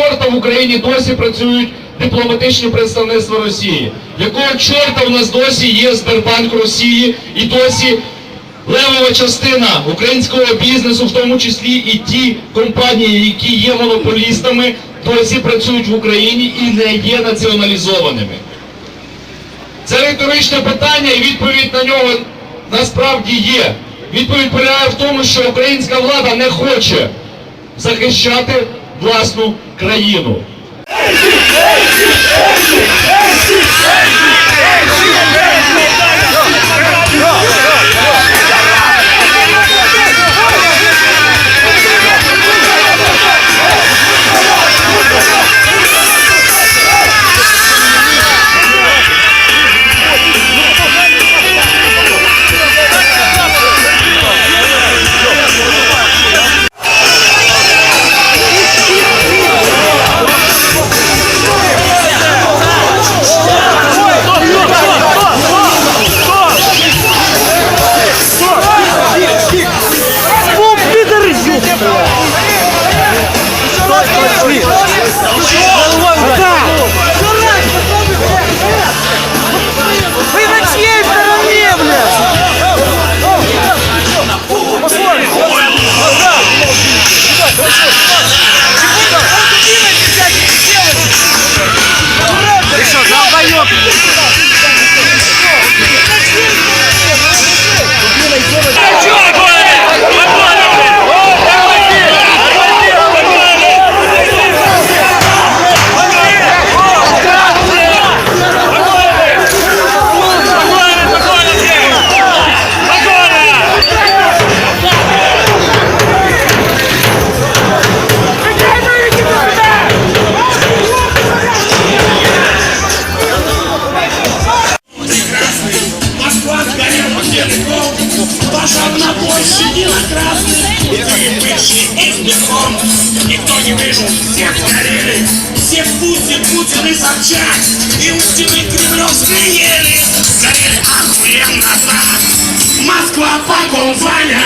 в Україні досі працюють дипломатичні представництва Росії? Якого чорта в нас досі є Сбербанк Росії і досі левова частина українського бізнесу, в тому числі і ті компанії, які є монополістами, досі працюють в Україні і не є націоналізованими? Це риторичне питання, і відповідь на нього насправді є. Відповідь полягає в тому, що українська влада не хоче захищати власну країну. Пошли! Да! не вижу. Все горели, все Путин, Путин и Собчак, и Устины кремлевские ели, горели охуенно так. Москва, вагон, Ваня,